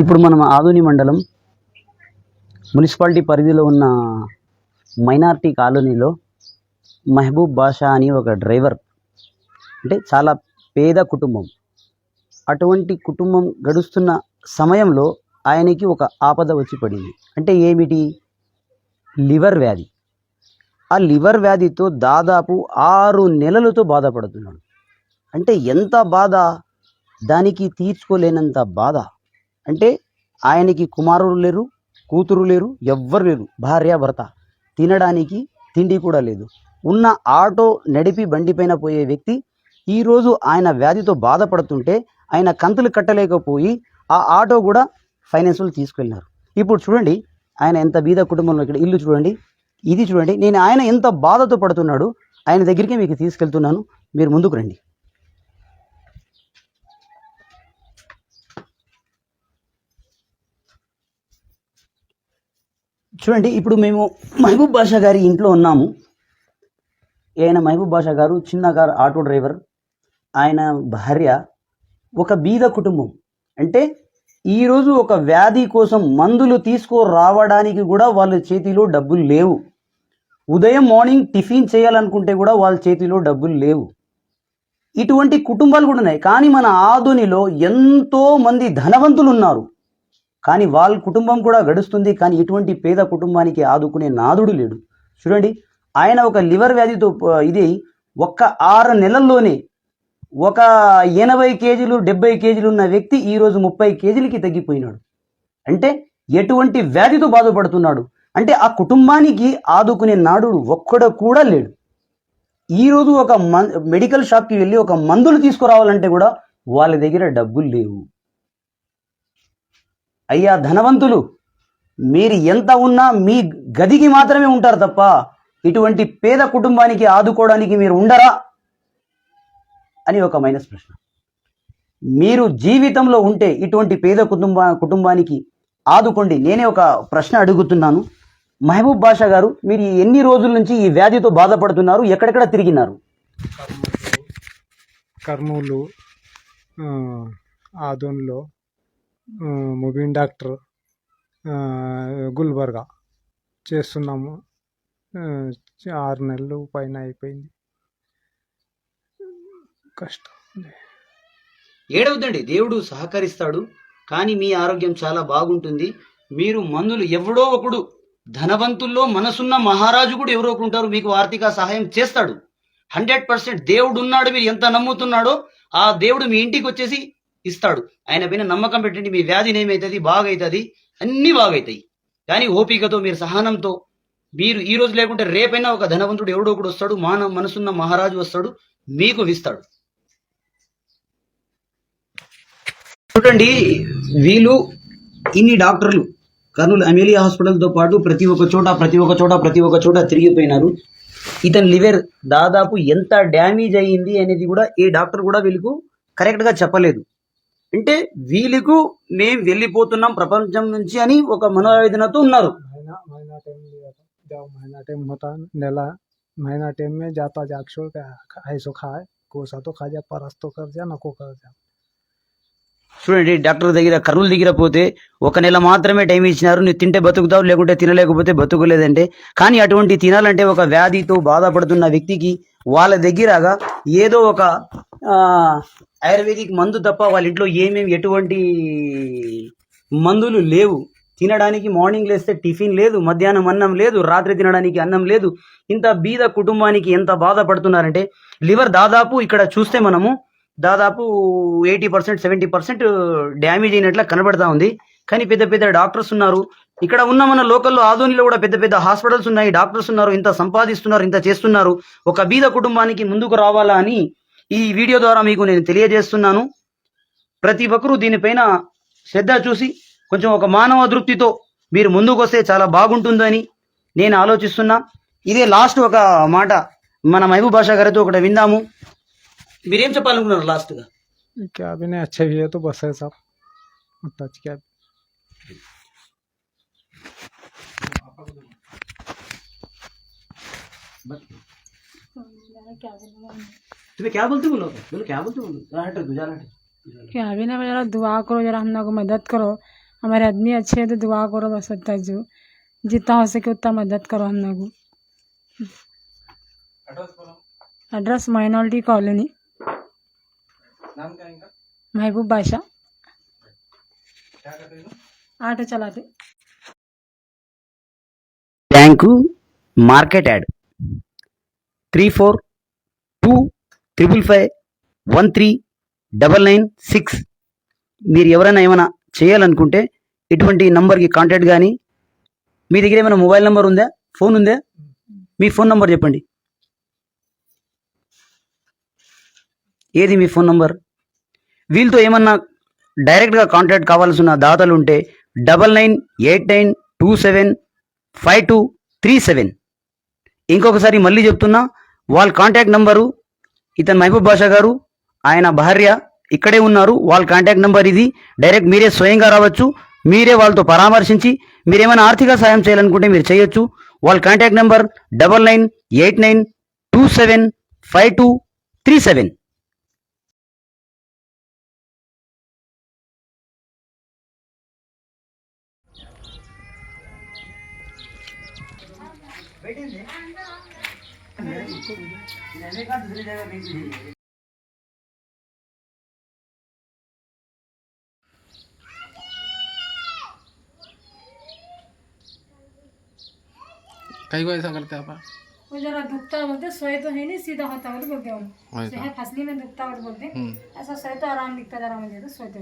ఇప్పుడు మనం ఆదోని మండలం మున్సిపాలిటీ పరిధిలో ఉన్న మైనార్టీ కాలనీలో మహబూబ్ బాషా అని ఒక డ్రైవర్ అంటే చాలా పేద కుటుంబం. అటువంటి కుటుంబం గడుస్తున్న సమయంలో ఆయనకి ఒక ఆపద వచ్చి పడింది. అంటే ఏమిటి? లివర్ వ్యాధి. ఆ లివర్ వ్యాధితో దాదాపు ఆరు నెలలతో బాధపడుతున్నాడు. అంటే ఎంత బాధ? దానికి తీర్చుకోలేనంత బాధ. అంటే ఆయనకి కుమారులు లేరు కూతురు లేరు ఎవ్వరు లేరు భార్య భర్త. తినడానికి తిండి కూడా లేదు. ఉన్న ఆటో నడిపి బండిపైన పోయే వ్యక్తి ఈరోజు ఆయన వ్యాధితో బాధపడుతుంటే ఆయన కంతులు కట్టలేకపోయి ఆ ఆటో కూడా ఫైనాన్షియల్ తీసుకెళ్ళినారు ఇప్పుడు చూడండి ఆయన ఎంత బీద కుటుంబంలో ఇక్కడ ఇల్లు చూడండి ఇది చూడండి నేను ఆయన ఎంత బాధతో పడుతున్నాడు ఆయన దగ్గరికి మీకు తీసుకెళ్తున్నాను మీరు ముందుకు రండి. చూడండి ఇప్పుడు మేము మహబూబ్ బాషా గారి ఇంట్లో ఉన్నాము. ఆయన మహబూబ్ బాషా గారు చిన్న కారు ఆటో డ్రైవర్. ఆయన భార్య ఒక బీద కుటుంబం. అంటే ఈరోజు ఒక వ్యాధి కోసం మందులు తీసుకురావడానికి కూడా వాళ్ళ చేతిలో డబ్బులు లేవు. ఉదయం మార్నింగ్ టిఫిన్ చేయాలనుకుంటే కూడా వాళ్ళ చేతిలో డబ్బులు లేవు. ఇటువంటి కుటుంబాలు కూడా ఉన్నాయి. కానీ మన ఆధునిలో ఎంతో మంది ధనవంతులు ఉన్నారు. కానీ వాళ్ళ కుటుంబం కూడా గడుస్తుంది కానీ ఇటువంటి పేద కుటుంబానికి ఆదుకునే నాదుడు లేడు. చూడండి ఆయన ఒక లివర్ వ్యాధితో ఇది ఒక్క ఆరు నెలల్లోనే ఒక ఎనభై కేజీలు డెబ్బై కేజీలు ఉన్న వ్యక్తి ఈరోజు ముప్పై కేజీలకి తగ్గిపోయినాడు. అంటే ఎటువంటి వ్యాధితో బాధపడుతున్నాడు? అంటే ఆ కుటుంబానికి ఆదుకునే నాడు ఒక్కడ కూడా లేడు. ఈరోజు ఒక మెడికల్ షాప్కి వెళ్ళి ఒక మందులు తీసుకురావాలంటే కూడా వాళ్ళ దగ్గర డబ్బులు లేవు. అయ్యా ధనవంతులు మీరు ఎంత ఉన్నా మీ గదికి మాత్రమే ఉంటారు తప్ప ఇటువంటి పేద కుటుంబానికి ఆదుకోవడానికి మీరు ఉండరా అని ఒక మైనస్ ప్రశ్న. మీరు జీవితంలో ఉంటే ఇటువంటి పేద కుటుంబ కుటుంబానికి ఆదుకోండి. నేనే ఒక ప్రశ్న అడుగుతున్నాను. మహబూబ్ బాషా గారు మీరు ఎన్ని రోజుల నుంచి ఈ వ్యాధితో బాధపడుతున్నారు? ఎక్కడెక్కడ తిరిగినారు? కర్నూలు ఆదోన్లో ముబీన్ డాక్టర్ గుల్బర్గా చేస్తున్నాము. ఆరు నెలలు పైన అయిపోయింది. కష్టం ఏడవద్దండి దేవుడు సహకరిస్తాడు కానీ మీ ఆరోగ్యం చాలా బాగుంటుంది. మీరు మందులు ఎవడో ఒకడు ధనవంతుల్లో మనసున్న మహారాజు కూడా ఎవరో ఒకరుంటారు మీకు ఆర్థిక సహాయం చేస్తాడు. హండ్రెడ్ పర్సెంట్ దేవుడు ఉన్నాడు మీరు ఎంత నమ్ముతున్నాడో ఆ దేవుడు మీ ఇంటికి వచ్చేసి ఇస్తాడు. ఆయన పైన నమ్మకం పెట్టండి మీ వ్యాధి ఏమవుతుంది బాగవుతుంది అన్నీ బాగవుతాయి కానీ ఓపికతో మీరు సహనంతో మీరు ఈ రోజు లేకుంటే రేపైనా ఒక ధనవంతుడు ఎవడో ఒకడు వస్తాడు మాన మనసున్న మహారాజు వస్తాడు మీకు విస్తాడు. చూడండి వీళ్ళు ఇన్ని డాక్టర్లు. కర్నూలు అమేలియా హాస్పిటల్తో పాటు ప్రతి ఒక్క చోట ప్రతి ఒక్క చోట ప్రతి ఒక్క చోట తిరిగిపోయినారు. ఇతని లివర్ దాదాపు ఎంత డ్యామేజ్ అయ్యింది అనేది కూడా ఏ డాక్టర్ కూడా వీళ్ళకు కరెక్ట్గా చెప్పలేదు. అంటే వీళ్ళకు మేము వెళ్ళిపోతున్నాం ప్రపంచం నుంచి అని ఒక మనోవేదనతో ఉన్నారు महीना महीना टाइम लिया था जब महीना टाइम होता नेला महीना टाइम में जाता जाग छोड़ के ऐसो खाए कोसा तो खा जा परस तो कर जा नको कर जा చూడండి డాక్టర్ దగ్గర కర్నూలు దగ్గర పోతే ఒక నెల మాత్రమే టైం ఇచ్చినారు నువ్వు తింటే బతుకుతావు లేకుంటే తినలేకపోతే బతుకులేదంటే కానీ అటువంటి తినాలంటే ఒక వ్యాధితో బాధపడుతున్న వ్యక్తికి వాళ్ళ దగ్గరగా ఏదో ఒక ఆ, ఆయుర్వేదిక్ మందు తప్ప వాళ్ళ ఇంట్లో ఏమేమి ఎటువంటి మందులు లేవు. తినడానికి మార్నింగ్ లేస్తే టిఫిన్ లేదు మధ్యాహ్నం అన్నం లేదు రాత్రి తినడానికి అన్నం లేదు. ఇంత బీద కుటుంబానికి ఎంత బాధపడుతున్నారంటే లివర్ దాదాపు ఇక్కడ చూస్తే మనము దాదాపు eighty percent seventy percent damage అయినట్ల కనబడతా ఉంది. కానీ పెద్ద పెద్ద డాక్టర్స్ ఉన్నారు. ఇక్కడ ఉన్న మన లోకల్లో ఆధోనిలో కూడా పెద్ద పెద్ద హాస్పిటల్స్ ఉన్నాయి. డాక్టర్స్ ఉన్నారు. ఇంత సంపాదిస్తున్నారు ఇంత చేస్తున్నారు. ఒక బీద కుటుంబానికి ముందుకు రావాలా అని ఈ వీడియో ద్వారా మీకు నేను తెలియజేస్తున్నాను ప్రతి ఒక్కరూ దీనిపైన శ్రద్ధ చూసి కొంచెం ఒక మానవ దృప్తితో మీరు ముందుకు వస్తే చాలా బాగుంటుందని నేను ఆలోచిస్తున్నా ఇదే లాస్ట్ ఒక మాట మన మహబూబ్ బాషా గారితో ఒకటి విందాము మీరేం చెప్పాలనుకున్నారు లాస్ట్గా क्या भी नहीं अच्छे भी है तो बस है सब टच क्या तुम्हें क्या बोलते बोलो बोलो क्या बोलते बोलो जरा हटो तू जरा हटो कि अभी ना जरा दुआ करो जरा हम लोग को मदद करो हमारे आदमी अच्छे हैं तो दुआ करो बस होता जो जितना हो सके उतना मदद करो हम लोग को। एड्रेस माइनॉरिटी कॉलोनी महबूब बादशाह ऑटो चलाते bank market add three four two triple five one three double nine six. మీరు ఎవరైనా ఏమైనా చేయాలనుకుంటే ఇటువంటి నంబర్కి కాంటాక్ట్ కానీ మీ దగ్గర ఏమైనా మొబైల్ నెంబర్ ఉందా? ఫోన్ ఉందా? మీ ఫోన్ నంబర్ చెప్పండి. ఏది మీ ఫోన్ నంబర్? వీళ్ళతో ఏమన్నా డైరెక్ట్గా కాంటాక్ట్ కావాల్సిన దాతలు ఉంటే double nine eight nine two seven five two three seven. ఇంకొకసారి మళ్ళీ చెప్తున్నా వాళ్ళ కాంటాక్ట్ నంబరు ఇతను మహబూబ్ బాషా గారు ఆయన భార్య ఇక్కడే ఉన్నారు. వాళ్ళ కాంటాక్ట్ నెంబర్ ఇది. డైరెక్ట్ మీరే స్వయంగా రావచ్చు. మీరే వాళ్ళతో పరామర్శించి మీరేమైనా ఆర్థిక సాయం చేయాలనుకుంటే మీరు చేయొచ్చు. వాళ్ళ contact number double nine eight nine two seven five two three seven कई को ऐसा करते आप? वो जरा दुखता बोलते सोए तो है नहीं सीधा होता बोलते बोलते तो। हम फसली में दुखता बोलते हम्म। ऐसा सोए तो आराम दिखता जरा मुझे तो सोए तो